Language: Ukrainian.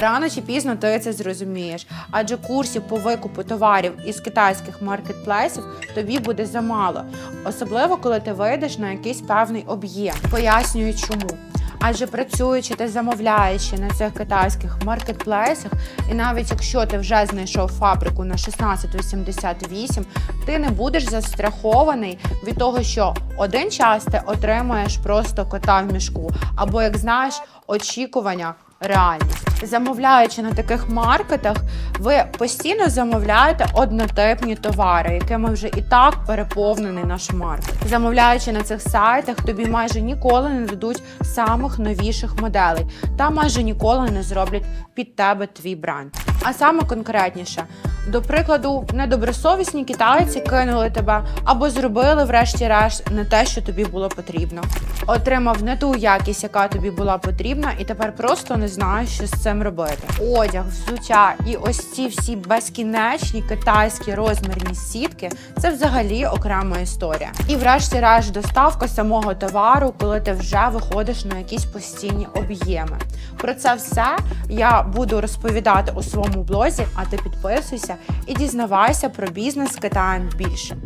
Рано чи пізно ти це зрозумієш, адже курсів по викупу товарів із китайських маркетплейсів тобі буде замало, особливо коли ти вийдеш на якийсь певний об'єм. Пояснюю, чому. Адже працюючи та замовляючи на цих китайських маркетплейсах, і навіть якщо ти вже знайшов фабрику на 1688, ти не будеш застрахований від того, що один час ти отримаєш просто кота в мішку, або як знаєш, очікування. Реальність замовляючи на таких маркетах, ви постійно замовляєте однотипні товари, якими вже і так переповнений наш маркет. Замовляючи на цих сайтах, тобі майже ніколи не дадуть самих новіших моделей та майже ніколи не зроблять під тебе твій бренд. А саме конкретніше, до прикладу, недобросовісні китайці кинули тебе або зробили, врешті-решт, не те, що тобі було потрібно. Отримав не ту якість, яка тобі була потрібна, і тепер просто не знаєш, що з цим робити. Одяг, взуття і ось ці всі безкінечні китайські розмірні сітки це взагалі окрема історія. І врешті-решт доставка самого товару, коли ти вже виходиш на якісь постійні об'єми. Про це все я буду розповідати у своєму блозі, а ти підписуйся і дізнавайся про бізнес з Китаєм більше.